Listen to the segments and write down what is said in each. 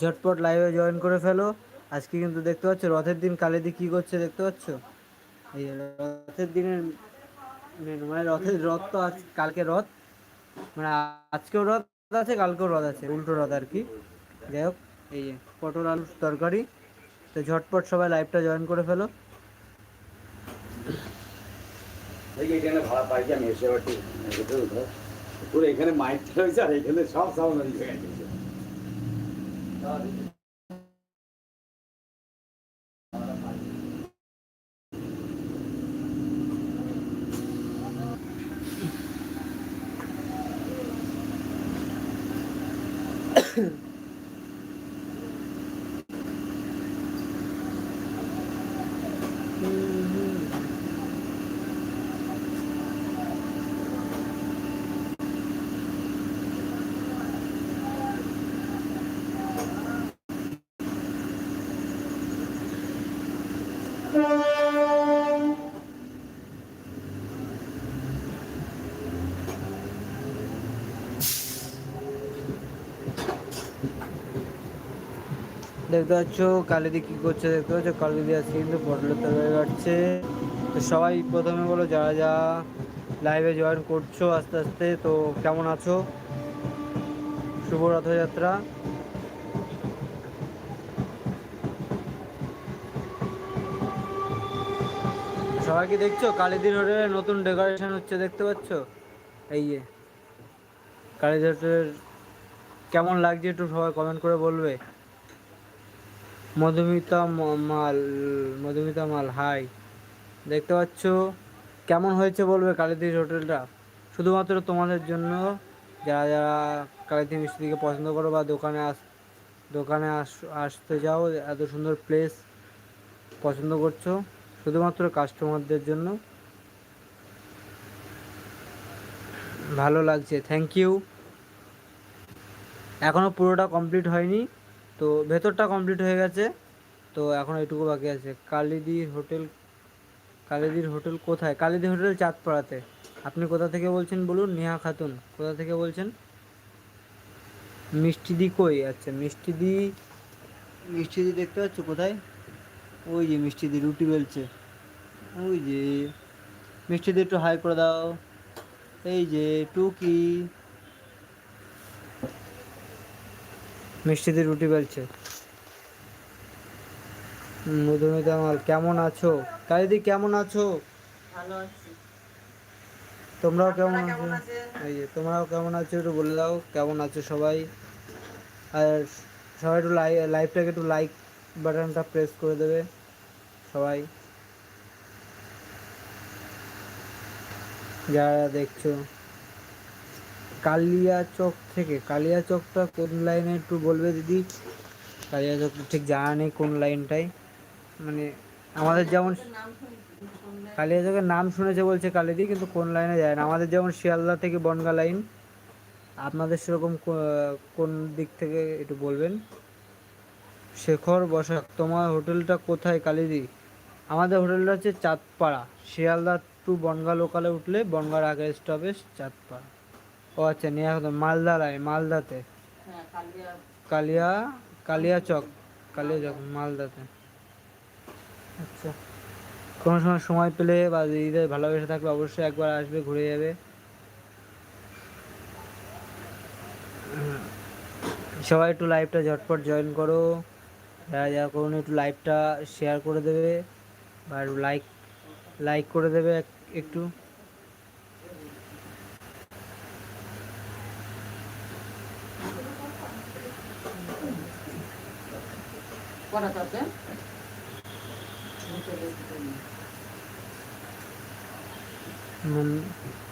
ঝটপট লাইভে জয়েন করে ফেলো। আজকে কিন্তু দেখতে পাচ্ছ, রথের দিন কালেদি কি করছে দেখতে পাচ্ছ? এই রথের দিনের মেনু রথের রথ তো আজ, কালকে রথ। মানে আজকেও রথ আছে, কালকেও রথ আছে, উল্টো রথ আর কি। যাই হোক, এই পটল আলুর তরকারি। তো ঝটপট সবাই লাইভটা জয়েন করে ফেলো। ভাড়া পাই আমি এসে। পুরো এখানে মাইকটা রয়েছে আর এখানে সব সাউন্ড হয়ে Hmm. দেখতে পাচ্ছ কালিদি কি করছে দেখতে পাচ্ছ? কালিদি আজকে কিন্তু পটলের তরকারি কাটছে তো সবাই প্রথমে বলো, যারা যারা লাইভে জয়েন করছ আস্তে আস্তে, তো কেমন আছো? শুভ রথযাত্রা সবাই কি দেখছ? কালীদির হোটেলে নতুন ডেকোরেশন হচ্ছে, দেখতে পাচ্ছ? এই যে, কালীদির হোটেলের কেমন লাগছে একটু সবাই কমেন্ট করে বলবে। মধুমিতা মাল মধুমিতা মাল হাই দেখতে পাচ্ছ? কেমন হয়েছে বলবে কালীদির হোটেলটা? শুধুমাত্র তোমাদের জন্য, যারা যারা কালীদি মিষ্টিদিকে পছন্দ করো বা দোকানে আস দোকানে আস, আসতে যাও এত সুন্দর প্লেস পছন্দ করছ। শুধুমাত্র কাস্টমারদের জন্য। ভালো লাগছে থ্যাংক ইউ এখনও পুরোটা কমপ্লিট হয়নি, তো ভেতরটা কমপ্লিট হয়ে গেছে, তো এখন এটুকু বাকি আছে। কালিদি হোটেল কালিদির হোটেল কোথায়? কালিদি হোটেল চাঁদপাড়াতে। আপনি কোথা থেকে বলছেন বলুন? নেহা খাতুন। কোথা থেকে বলছেন? মিষ্টিদি কই? আচ্ছা মিষ্টিদি মিষ্টিদি দেখতে পাচ্ছ কোথায়? ওই যে মিষ্টিদি রুটি বেলছে। ওই যে মিষ্টিদি একটু হাই করে দাও। এই যে টুকি। মিষ্টিদি রুটি বেলছে। মধুমিতা মাল কেমন আছো? কালিদি কেমন আছো? ভালো আছি। তোমরাও কেমন আছো? এই যে তোমরাও কেমন আছো একটু বলে দাও কেমন আছো সবাই? আর সবাই একটু লাই লাইভটাকে একটু লাইক বাটনটা প্রেস করে দেবে, সবাই। যারা দেখছ, কালিয়া চক থেকে, কালিয়া চকটা কোন লাইনে একটু বলবে দিদি? কালিয়া চকটা ঠিক জানা নেই কোন লাইনটাই মানে আমাদের যেমন কালিয়া চকের নাম শুনেছে বলছে কালিদি কিন্তু কোন লাইনে যায় না। আমাদের যেমন শিয়ালদা থেকে বনগা লাইন আপনাদের সেরকম কোন দিক থেকে একটু বলবেন? শেখর বসাক তোমার হোটেলটা কোথায় কালিদি? আমাদের হোটেলটা হচ্ছে চাঁদপাড়া। শিয়ালদা টু বনগা লোকালে উঠলে বনগার আগের স্টপেজ চাঁদপাড়া। ও আচ্ছা নিয়ে মালদা লাইন মালদাতে। হ্যাঁ কালিয়া। কালিয়া কালিয়া চক কালিয়া চক মালদাতে। আচ্ছা কোনো সময় সময় পেলে বা দিদিদের ভালোবেসে থাকলে অবশ্যই একবার আসবে ঘুরে যাবে। সবাই একটু লাইভটা ঝটপট জয়েন করো। যারা যারা করুন একটু লাইভটা শেয়ার করে দেবে বা লাইক লাইক করে দেবে একটু।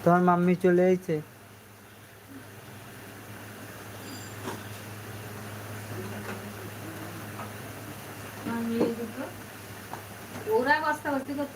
তোমার মাম্মি চলে এসেছে।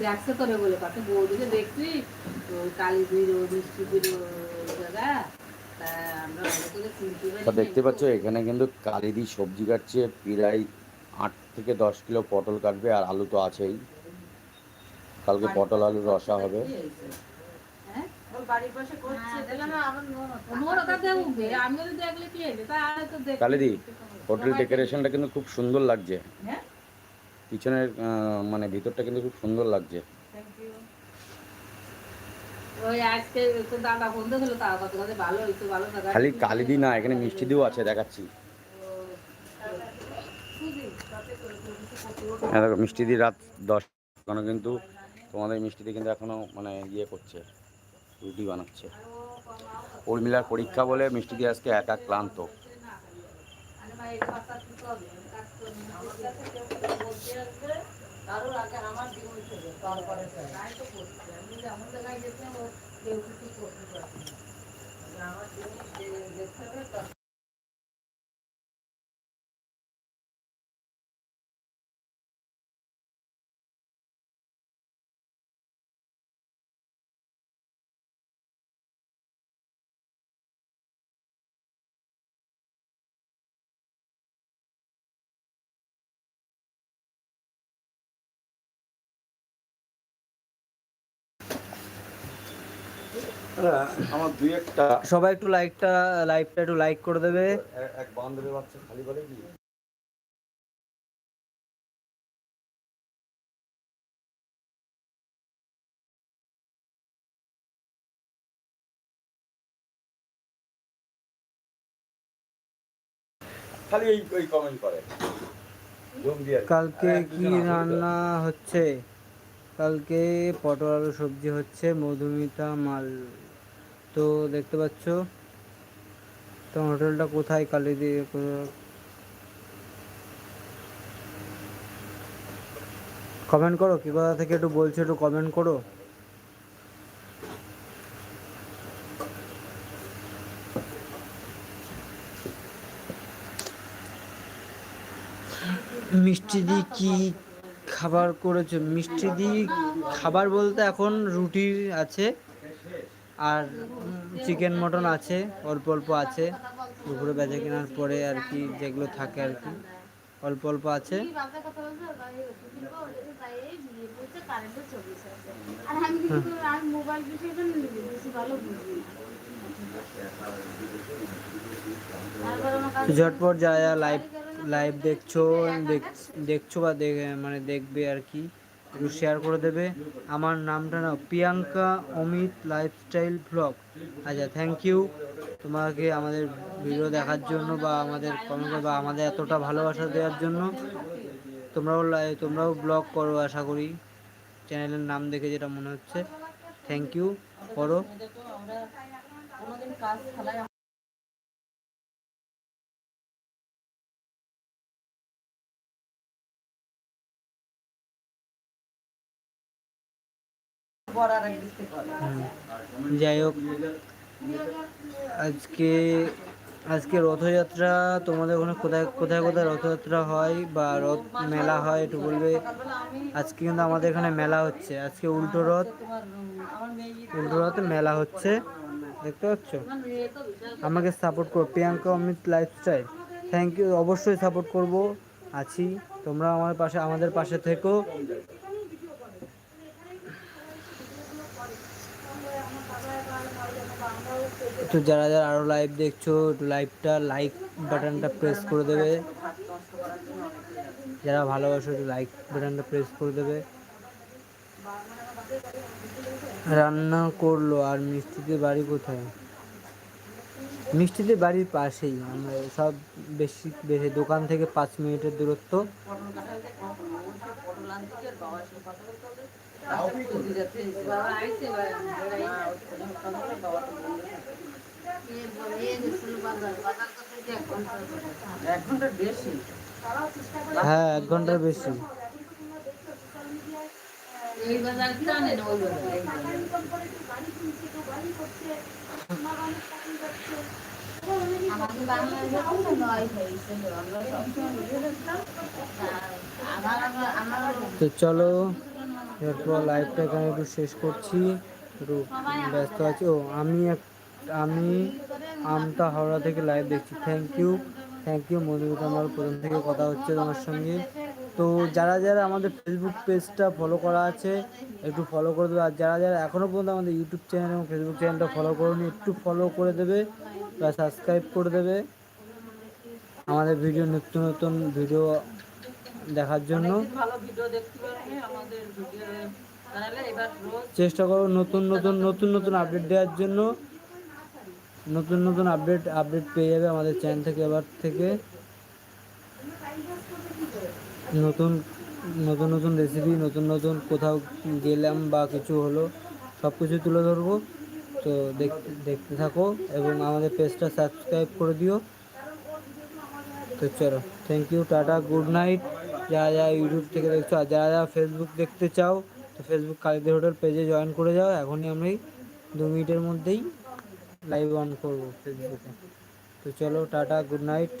দেখছে বলে বৌদিকে দেখছি কালী মিষ্টি দেখতে পাচ্ছ এখানে কিন্তু কালিদি সবজি কাটছে প্রায় আট থেকে দশ কিলো পটল কাটবে আর আলু তো আছেই। কালকে পটল আলু রসা হবে। হ্যাঁ? দেখ। কালিদি হোটেল ডেকোরেশনটা কিন্তু খুব সুন্দর লাগছে। হ্যাঁ? পিছনের মানে ভিতরটা কিন্তু খুব সুন্দর লাগছে। খালি কালিদি না এখানে মিষ্টি দিয়েও আছে দেখাচ্ছি। হ্যাঁ দেখো মিষ্টি দিয়ে রাত দশ এখনও কিন্তু তোমাদের মিষ্টি দিয়ে কিন্তু এখনও মানে ইয়ে করছে রুটি বানাচ্ছে। উর্মিলার পরীক্ষা বলে মিষ্টি দিয়ে আজকে একা ক্লান্ত। কারোর আগে আমার জীবন থেকে, তারপরে তাই তো করছি। আমি যেমন জায়গায় গেছিলাম কেউ কিছু করতে পারছে না। আমার জিনিস দেখতে হবে আমার দুই একটা সবাই একটু লাইকটা লাইভটা একটু লাইক করে দেবে। এক বান্ধবী বাচ্চা খালি বলে কি? খালি এই ওই কমেন্ট করে। কালকে কি রান্না হচ্ছে? কালকে পটল আলু সবজি হচ্ছে মধুমিতা মাল তো দেখতে পাচ্ছ তোমার হোটেলটা কোথায়? কালি দিয়ে কমেন্ট করো, কি কোথা থেকে একটু বলছো, একটু কমেন্ট করো। মিষ্টি দি কি খাবার করেছ? মিষ্টি দি খাবার বলতে এখন রুটি আছে। আর চিকেন মটন আছে, অল্প অল্প আছে। দুপুরে বেচা কেনার পরে আর কি যেগুলো থাকে আর কি, অল্প অল্প আছে। ঝটপট যারা লাইভ লাইভ দেখছ, দেখ- দেখছ বা দেখ- মানে দেখবে আর কি। একটু শেয়ার করে দেবে। আমার নামটা না প্রিয়াঙ্কা অমিত লাইফস্টাইল ব্লগ আচ্ছা থ্যাংক ইউ তোমাকে আমাদের ভিডিও দেখার জন্য বা আমাদের কমেন্ট বা আমাদের এতটা ভালোবাসা দেওয়ার জন্য তোমরাও তোমরাও ব্লগ করো আশা করি। চ্যানেলের নাম দেখে যেটা মনে হচ্ছে। থ্যাংক ইউ করো। যাই হোক, আজকে আজকে রথযাত্রা, তোমাদের ওখানে কোথায় কোথায় কোথায় রথযাত্রা হয় বা রথ মেলা হয় একটু বলবে? আজকে কিন্তু আমাদের এখানে মেলা হচ্ছে। আজকে উল্টো রথ, উল্টো রথে মেলা হচ্ছে। দেখতে পাচ্ছ? আমাকে সাপোর্ট করো। Priyanka Amit life lifestyle thank you অবশ্যই সাপোর্ট করব। আছি। তোমরা আমার পাশে, আমাদের পাশে থেকো। একটু যারা যারা আরও লাইভ দেখছ লাইভটা লাইক বাটনটা প্রেস করে দেবে। যারা ভালোবাসো লাইক বাটনটা প্রেস করে দেবে। রান্না করল আর মিষ্টিতে বাড়ি কোথায়? মিষ্টিতে বাড়ির পাশেই। আমরা সব বেশি বেশি দোকান থেকে পাঁচ মিনিটের দূরত্ব। পটল কাটাতে পটল আনতে গিয়ে বাবার সাথে কথা বলতে বলতে সুজি যাচ্ছে বাবা আইছে বা- বাবা তো বলল, মেয়ে বলে, "এই গেছিল বাজার, বাজার করতে গিয়ে এক ঘণ্টা হয়ে গেছে।" এক ঘণ্টার বেশি? হ্যাঁ এক ঘণ্টার বেশি। এই বাজার কি ওই বাজার। আমাদের বাংলাদেশে নয় হয়েছিল আমরা সবসময় ভিডিও দেখতাম তো চলো, এরপর লাইভটা এখানে একটু শেষ করছি। একটু ব্যস্ত আছি। ও, আমি এক আমি আমতা হাওড়া থেকে লাইভ দেখছি। Thank you thank you Madhumita আমার প্রথম থেকে কথা হচ্ছে তোমার সঙ্গে। তো যারা যারা আমাদের ফেসবুক পেজটা ফলো করা আছে, একটু ফলো করে দেবে। আর যারা যারা এখনও পর্যন্ত আমাদের ইউটিউব চ্যানেল এবং ফেসবুক চ্যানেলটা ফলো করুন, একটু ফলো করে দেবে বা সাবস্ক্রাইব করে দেবে। আমাদের ভিডিও নতুন নতুন ভিডিও দেখার জন্য। চেষ্টা করো নতুন নতুন নতুন নতুন আপডেট দেওয়ার জন্য। নতুন নতুন আপডেট আপডেট পেয়ে যাবে আমাদের চ্যানেল থেকে এবার থেকে। নতুন নতুন নতুন রেসিপি নতুন নতুন কোথাও গেলাম বা কিছু হলো সব কিছু তুলে ধরবো। তো দেখতে দেখতে থাকো এবং আমাদের পেজটা সাবস্ক্রাইব করে দিও। তো চলো thank you tata good night যারা যারা ইউটিউব থেকে দেখছ আর যারা যারা ফেসবুক দেখতে চাও, তো ফেসবুক কালীদের হোটেল পেজে জয়েন করে যাও। এখনই আমি দু মিনিটের মধ্যেই লাইভ অন করব ফেসবুকে তো চলো, টাটা গুড নাইট